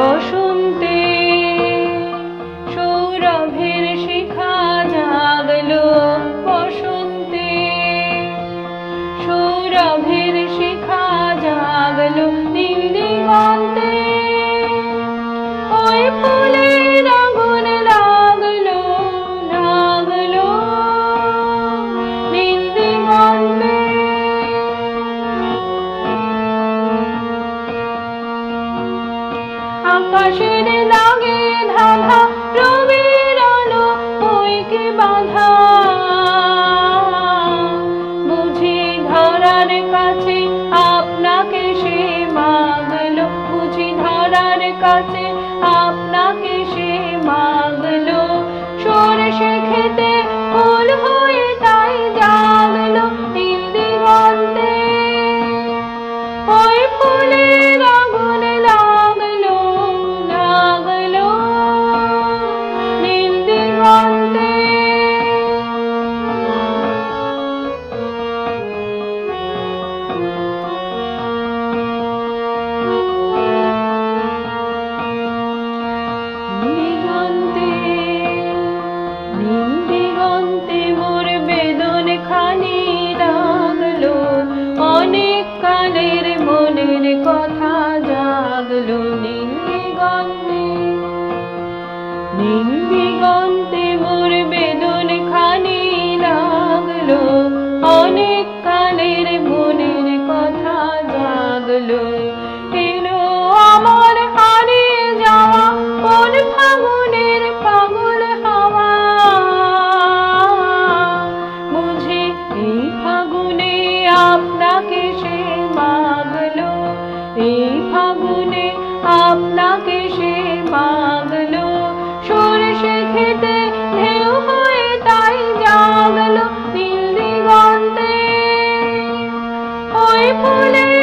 বসন্তে সৌরভের শিখা জাগল বসন্তে। সৌরভের শিখা জাগল নীল বাঁশের লাগে ধাঁধা, রবির আলো বাঁধা। বুঝি ধরার কাছে আপনাকে সে মাগলো, বুঝি ধরার কাছে নির্দিগন্তে নির্দিগন্তে মরবে ফুলে